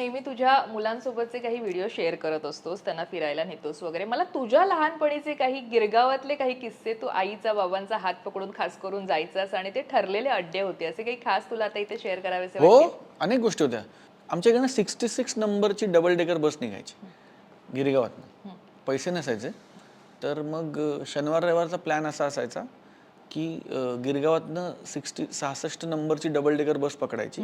नेहमी तुझ्या मुलांसोबतचे काही व्हिडिओ शेअर करत असतोस त्यांना फिरायला नेतोस वगैरे. मला तुझ्या लहानपणीचे काही गिरगावातले काही किस्से तू आईचा बाबांचा हात पकडून खास करून जायचास आणि ते ठरलेले अड्डे होते. असे काही खास तुला आता इथे शेअर करावेसे हो? अनेक गोष्टी होत्या. आमच्या इकडनं सिक्स्टी सिक्स नंबरची डबल डेकर बस निघायची. गिरेगावातनं. पैसे नसायचे. तर मग शनिवार रविवारचा प्लॅन असा असायचा. की गिरगावातनं सिक्स्टी सहासष्ट नंबरची डबल डेकर बस पकडायची.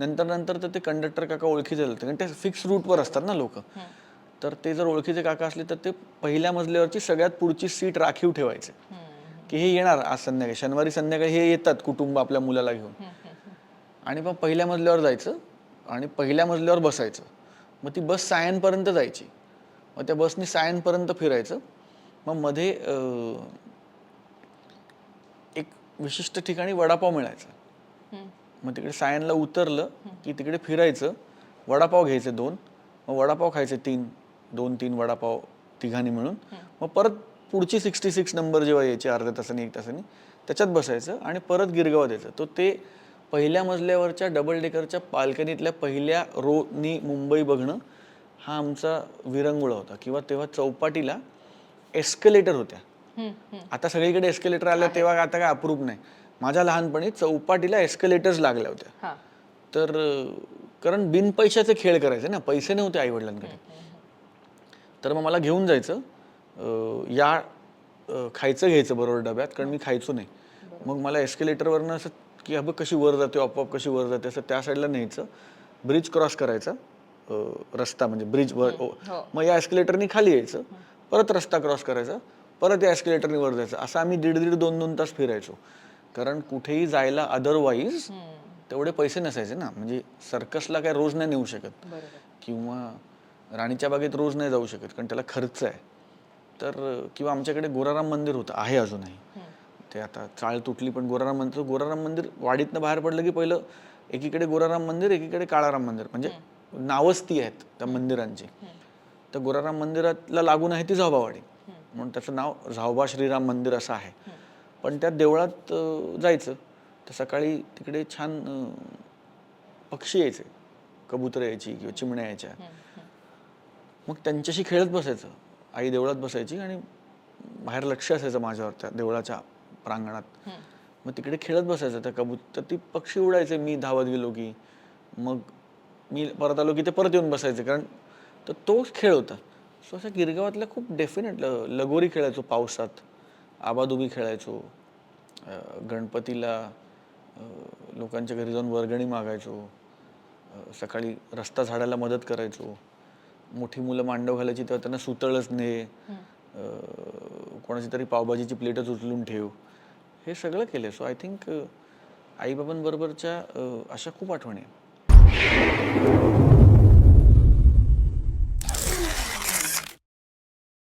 नंतर नंतर तर ते कंडक्टर काका ओळखीचे झाले कारण ते फिक्स रूटवर असतात ना लोक. तर ते जर ओळखीचे काका असले तर ते पहिल्या मजल्यावरची सगळ्यात पुढची सीट राखीव ठेवायचे. की हे येणार आज संध्याकाळी. शनिवारी संध्याकाळी हे येतात कुटुंब आपल्या मुलाला घेऊन. आणि मग पहिल्या मजल्यावर जायचं आणि पहिल्या मजल्यावर बसायचं. मग ती बस सायनपर्यंत जायची. मग त्या बसनी सायनपर्यंत फिरायचं. मग मध्ये विशिष्ट ठिकाणी वडापाव मिळायचा. मग तिकडे सायनला उतरलं की तिकडे फिरायचं वडापाव घ्यायचे दोन मग वडापाव खायचे तीन दोन तीन वडापाव तिघांनी मिळून. मग परत पुढची सिक्स्टी सिक्स नंबर जेव्हा यायची अर्ध्या तासाने एक तासाने त्याच्यात बसायचं आणि परत गिरगावात यायचं. तो ते पहिल्या मजल्यावरच्या डबल डेकरच्या बाल्कनीतल्या पहिल्या रोनी मुंबई बघणं हा आमचा विरंगुळा होता. किंवा तेव्हा चौपाटीला एस्कलेटर होत्या. आता सगळीकडे एस्केलेटर आल्या तेव्हा आता काय अप्रूप नाही. माझ्या लहानपणी चौपाटीला एस्केलेटर्स लागल्या होत्या. हा. तर कारण बिन पैशाचे खेळ करायचे ना पैसे नव्हते आई वडिलांकडे तर मग मला घेऊन जायचं. या खायचं घ्यायचं बरोबर डब्यात कारण मी खायचो नाही. मग मला एस्केलेटरवरनं असं की अबं कशी वर जाते आपोआप कशी वर जाते असं त्या साईडला न्यायचं. ब्रिज क्रॉस करायचा. रस्ता म्हणजे ब्रिज वर. हो. मग या एस्केलेटरनी खाली यायचं. परत रस्ता क्रॉस करायचा. परत या एस्केलेटरनी वर जायचं. असं आम्ही दीड दीड दोन दोन तास फिरायचो. कारण कुठेही जायला अदरवाईज तेवढे पैसे नसायचे ना. म्हणजे सर्कसला काय रोज नाही नेऊ शकत. किंवा राणीच्या बागेत रोज नाही जाऊ शकत कारण त्याला खर्च आहे. तर किंवा आमच्याकडे गोराराम मंदिर होतं आहे अजूनही. ते आता चाळ तुटली पण गोराराम मंदिर गोराराम मंदिर वाडीतनं बाहेर पडलं की पहिलं एकीकडे गोराराम मंदिर एकीकडे काळाराम मंदिर. म्हणजे नावच ती आहेत त्या मंदिरांची. तर गोराराम मंदिराला लागून आहे ती झाबावाडी म्हणून त्याचं नाव झावबा श्रीराम मंदिर असं आहे. पण त्या देवळात जायचं. तर सकाळी तिकडे छान पक्षी यायचे. कबूतर यायची किंवा चिमण्या यायच्या. मग त्यांच्याशी खेळत बसायचं. आई देवळात बसायची आणि बाहेर लक्ष असायचं माझ्यावर त्या देवळाच्या प्रांगणात. मग तिकडे खेळत बसायचं त्या कबूतर ती पक्षी उडायचे. मी धावत गेलो की मग मी परत आलो की ते परत येऊन बसायचे. कारण तर तोच खेळ होता. सो अशा गिरगावातल्या खूप डेफिनेट लगोरी खेळायचो पावसात. आबादुबी खेळायचो. गणपतीला लोकांच्या घरी जाऊन वर्गणी मागायचो. सकाळी रस्ता झाडायला मदत करायचो. मोठी मुलं मांडव घालायची तेव्हा त्यांना सुतळच ने कोणाची तरी पावभाजीची प्लेटच उचलून ठेव. हे सगळं केलं सो आय थिंक आईबाबांबरोबरच्या अशा खूप आठवणी आहेत.